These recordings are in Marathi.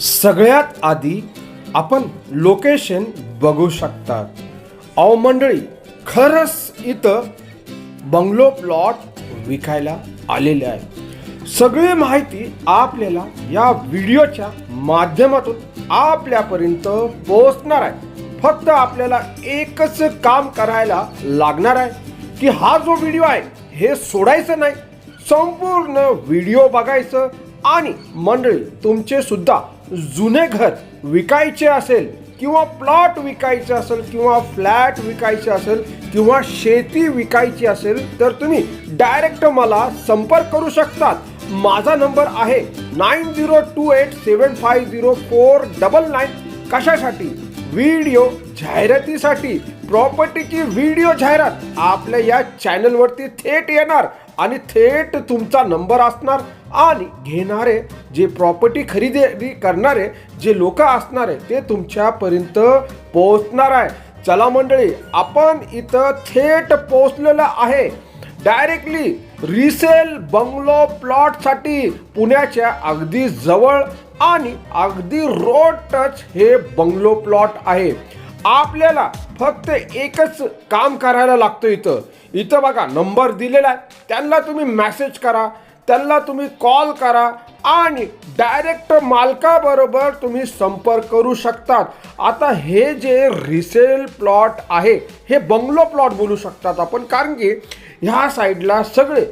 सगळ्यात आधी आपण लोकेशन बघू शकतात. अहो मंडळी खरंच इथं बंगलो प्लॉट विकायला आलेले आहे. सगळी माहिती आपल्याला या व्हिडिओच्या माध्यमातून आपल्यापर्यंत पोहोचणार आहे. फक्त आपल्याला एकच काम करायला लागणार आहे की हा जो व्हिडिओ आहे हे सोडायचं नाही संपूर्ण व्हिडिओ बघायचं आणि मंडळी तुमचे सुद्धा जुने घर विकायचे असेल किंवा प्लॉट विकायचे असेल किंवा फ्लॅट विकायचे असेल किंवा शेती विकायची असेल तर तुम्ही डायरेक्ट मला संपर्क करू शकतात. माझा नंबर आहे nine zero two eight seven five zero four double nine. कशासाठी? व्हिडिओ जाहिरातीसाठी. प्रॉपर्टीची व्हिडिओ जाहिरात. आपल्या या चॅनलवरती थेट येणार आणि थेट तुमचा नंबर असणार. आणि घेणारे जे प्रॉपर्टी खरेदी करणारे जे लोक असणार आहे ते तुमच्यापर्यंत पोहोचणार आहे. चला मंडळी आपण इथं थेट पोहोचलेलं आहे. डायरेक्टली रिसेल बंगलो प्लॉटसाठी पुण्याच्या अगदी जवळ आणि अगदी रोड टच हे बंगलो प्लॉट आहे. आपल्याला फक्त एकच काम करायला लागतं इथं. इथं बघा नंबर दिलेला आहे. त्यांना तुम्ही मॅसेज करा. त्यांना तुम्ही कॉल करा आणि डायरेक्ट मालकाबरोबर तुम्ही संपर्क करू शकतात. आता हे जे रिसेल प्लॉट आहे हे बंगलो प्लॉट बोलू शकतात आपण. कारण की ह्या साईडला सगळे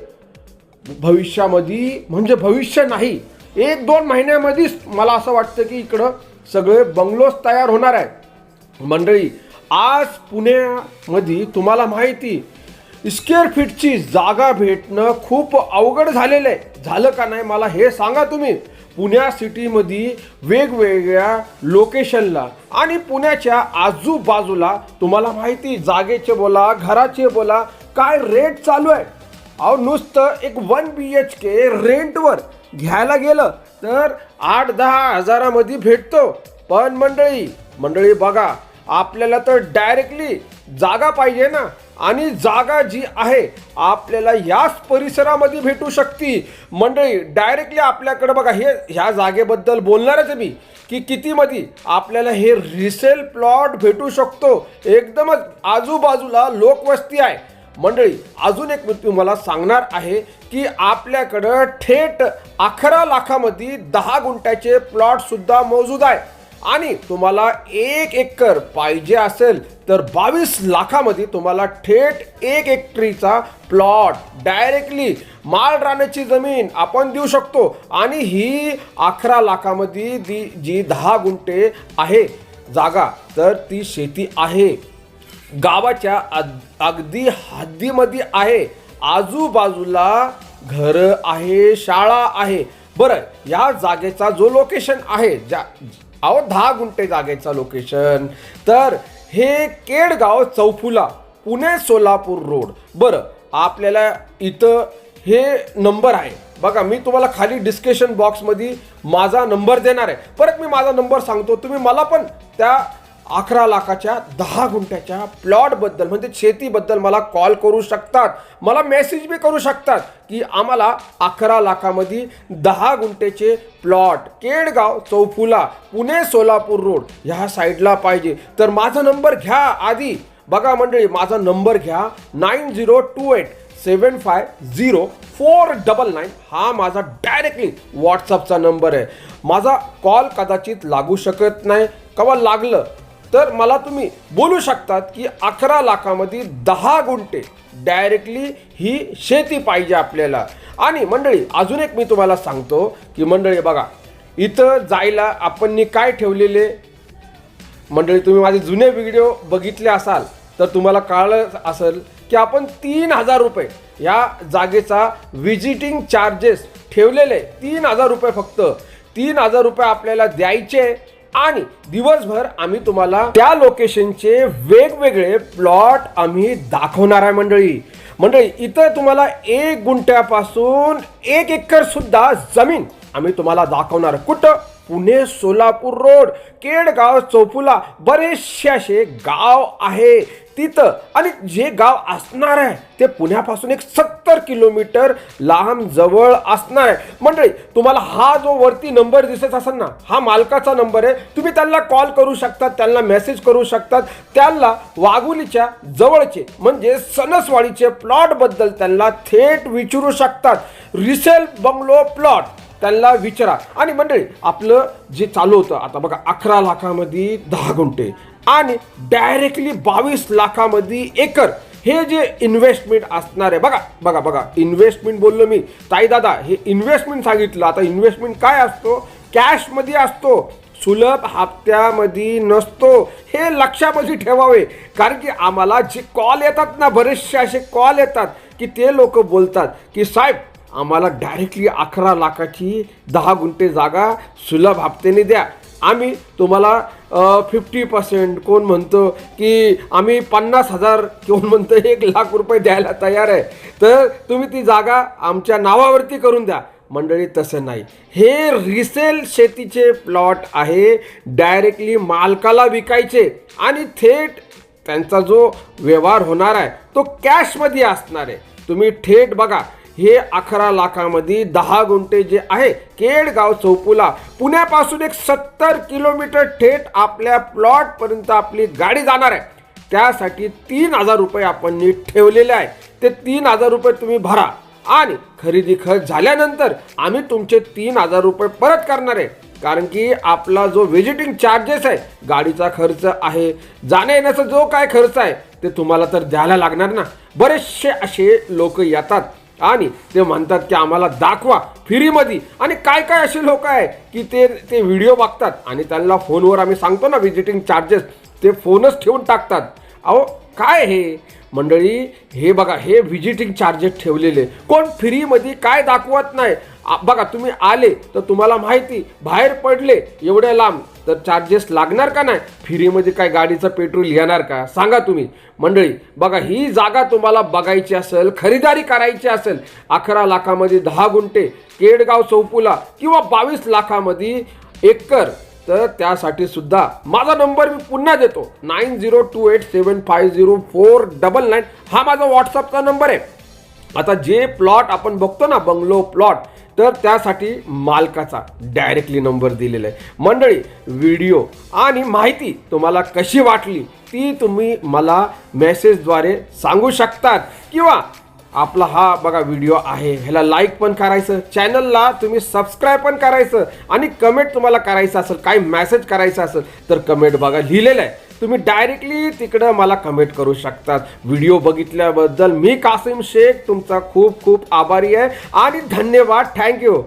भविष्यामध्ये म्हणजे भविष्य नाही एक दोन महिन्यामध्येच मला असं वाटतं की इकडं सगळे बंगलोज तयार होणार आहे मंडळी आज पुण्यामध्ये तुम्हाला माहिती स्क्वेअर फीटची जागा भेटणं खूप अवघड झालेलं आहे. झालं का नाही मला हे सांगा तुम्ही. पुण्या सिटीमध्ये वेगवेगळ्या लोकेशनला आणि पुण्याच्या आजूबाजूला तुम्हाला माहिती जागेचे बोला घराचे बोला काय रेट चालू आहे? अहो नुसतं एक वन बी एच के रेंटवर घ्यायला गेलं तर आठ दहा हजारामध्ये भेटतो. पण मंडळी मंडळी बघा आपल्याला तर डायरेक्टली जागा पाहिजे ना. आणि जागा जी आहे आपल्याला याच परिसरामध्ये भेटू शकते. मंडळी डायरेक्टली आपल्याकडे बघा हे ह्या जागेबद्दल बोलणारच आहे मी की कितीमध्ये आपल्याला हे रिसेल प्लॉट भेटू शकतो. एकदमच आजूबाजूला लोकवस्ती आहे. मंडळी अजून एक मी तुम्हाला सांगणार आहे की आपल्याकडं थेट अकरा लाखामध्ये दहा गुंठ्याचे प्लॉटसुद्धा मौजूद आहे. आणि तुम्हाला एक एकर पाहिजे असेल तर बावीस लाखामध्ये तुम्हाला थेट एक एकट्रीचा प्लॉट डायरेक्टली माल राण्याची जमीन आपण देऊ शकतो. आणि ही अकरा लाखामध्ये जी जी दहा गुंठे आहे जागा तर ती शेती आहे. गावाच्या अगदी हद्दीमध्ये आहे. आजूबाजूला घर आहे शाळा आहे. बरं या जागेचा जो लोकेशन आहे ज्या अहो दहा गुंठे जागेचा लोकेशन तर हे केडगाव चौफुला पुणे सोलापूर रोड. बरं आपल्याला इथं हे नंबर आहे. बघा मी तुम्हाला खाली डिस्कशन बॉक्समध्ये माझा नंबर देणार आहे. परत मी माझा नंबर सांगतो. तुम्ही मला पण त्या अकरा लाखाच्या दहा गुंठ्याच्या प्लॉटबद्दल म्हणजे शेतीबद्दल मला कॉल करू शकतात. मला मेसेज बी करू शकतात की आम्हाला अकरा लाखामध्ये दहा गुंठेचे प्लॉट केडगाव चौफुला पुणे सोलापूर रोड ह्या साईडला पाहिजे. तर माझा नंबर घ्या आधी. बघा मंडळी माझा नंबर घ्या nine zero two eight seven five zero four double nine. हा माझा डायरेक्टली व्हॉट्सअपचा नंबर आहे. माझा कॉल कदाचित लागू शकत नाही. केव्हा लागलं? तर मला तुम्ही बोलू शकतात की अकरा लाखामध्ये दहा गुंठे डायरेक्टली ही शेती पाहिजे आपल्याला. आणि मंडळी अजून एक मी तुम्हाला सांगतो की मंडळी बघा इथं जायला आपण काय ठेवलेले? मंडळी तुम्ही माझे जुने व्हिडिओ बघितले असाल तर तुम्हाला कळलं असेल की आपण तीन हजार रुपये या जागेचा विजिटिंग चार्जेस ठेवलेले. तीन हजार रुपये फक्त. तीन हजार रुपये आपल्याला द्यायचे. आणि दिवसभर आम्ही तुम्हाला त्या लोकेशनचे वेगवेगळे प्लॉट आम्ही दाखवणार आहे मंडळी. मंडळी इथं तुम्हाला एक गुंठ्यापासून एक एकर सुद्धा जमीन आम्ही तुम्हाला दाखवणार. कुठं? पुणे सोलापूर रोड केडगाव चौफुला बरेचसे असे गाव आहे. तिथं आणि जे गाव असणार आहे ते पुण्यापासून एक सत्तर किलोमीटर लांब जवळ असणार आहे. मंडळी तुम्हाला हा जो वरती नंबर दिसत असेल ना हा मालकाचा नंबर आहे. तुम्ही त्यांना कॉल करू शकतात त्यांना मेसेज करू शकतात. त्यांना वाघुलीच्या जवळचे म्हणजे सणसवाडीचे प्लॉटबद्दल त्यांना थेट विचारू शकतात. Resale bungalow plot. त्यांना विचारा. आणि मंडळी आपलं जे चालू होतं आता बघा अकरा लाखामध्ये दहा गुंठे आणि डायरेक्टली बावीस लाखामध्ये एकर. हे जे इन्व्हेस्टमेंट असणार आहे बघा बघा बघा इन्व्हेस्टमेंट बोललो मी. ताई दादा हे इन्व्हेस्टमेंट सांगितलं. आता इन्व्हेस्टमेंट काय असतो? कॅशमध्ये असतो. सुलभ हप्त्यामध्ये नसतो. हे लक्षामध्ये ठेवावे. कारण की आम्हाला जे कॉल येतात ना बरेचसे असे कॉल येतात की ते लोक बोलतात की साहेब आम्हाला डायरेक्टली अकरा लाखाची दहा गुंठे जागा सुलभ हप्त्याने द्या. आम्ही तुम्हाला फिफ्टी पर्सेंट कोण म्हणतो की आम्ही पन्नास हजार कोण म्हणतो एक लाख रुपये द्यायला तयार आहे. तर तुम्ही ती जागा आमच्या नावावरती करून द्या. मंडळी तसं नाही. हे रिसेल शेतीचे प्लॉट आहे. डायरेक्टली मालकाला विकायचे. आणि थेट त्यांचा जो व्यवहार होणार आहे तो कॅशमध्ये असणार आहे. तुम्ही थेट बघा हे अकरा लाखामध्ये दहा गुंठे जे आहे केडगाव चौपुला पुण्यापासून एक सत्तर किलोमीटर थेट आपल्या प्लॉटपर्यंत आपली गाडी जाणार आहे. त्यासाठी तीन हजार रुपये आपण नीट ठेवलेले आहे. ते तीन हजार रुपये तुम्ही भरा. आणि खरेदी खत झाल्यानंतर आम्ही तुमचे तीन हजार रुपये परत करणार आहे. कारण की आपला जो व्हिजिटिंग चार्जेस आहे गाडीचा खर्च आहे जाण्या येण्याचा जो काय खर्च आहे ते तुम्हाला तर द्यायला लागणार ना. बरेचसे असे लोक येतात. आणि ते म्हणतात की आम्हाला दाखवा फ्रीमध्ये. आणि काय काय असे लोक आहे की ते ते व्हिडिओ बघतात आणि त्यांना फोनवर आम्ही सांगतो ना व्हिजिटिंग चार्जेस ते फोनच ठेवून टाकतात. अहो काय हे? मंडळी हे बघा हे व्हिजिटिंग चार्जेस ठेवलेले. कोण फ्रीमध्ये काय दाखवत नाही? बघा तुम्ही आले तर तुम्हाला माहिती बाहेर पडले एवढ्या लांब तर चार्जेस लागणार का नाही? फ्रीमध्ये काय गाडीचं पेट्रोल येणार का? सांगा तुम्ही. मंडळी बघा ही जागा तुम्हाला बघायची असेल खरेदारी करायची असेल अकरा लाखामध्ये दहा गुंठे केडगाव चौपुला किंवा बावीस लाखामध्ये एकर तर त्यासाठी सुद्धा माझा नंबर मी पुन्हा देतो. Nine zero two eight seven five zero four double nine हा माझा व्हॉट्सअपचा नंबर आहे. आता जे प्लॉट आपण बघतो ना बंगलो प्लॉट तर त्यासाठी मालकाचा डायरेक्टली नंबर दिलेला आहे. मंडळी व्हिडिओ आणि माहिती तुम्हाला कशी वाटली ती तुम्ही मला मेसेजद्वारे सांगू शकतात. किंवा आपला हा बघा व्हिडिओ आहे ह्याला लाईक पण करायचं चॅनलला तुम्ही सबस्क्राईब पण करायचं आणि कमेंट तुम्हाला करायचं असेल काही मेसेज करायचं असेल तर कमेंट बघा लिहिलेलं आहे. तुम्ही डायरेक्टली तिकडं मला कमेंट करू शकतात. व्हिडिओ बघितल्याबद्दल मी कासिम शेख तुमचा खूप खूप आभारी आहे. आणि धन्यवाद. थँक्यू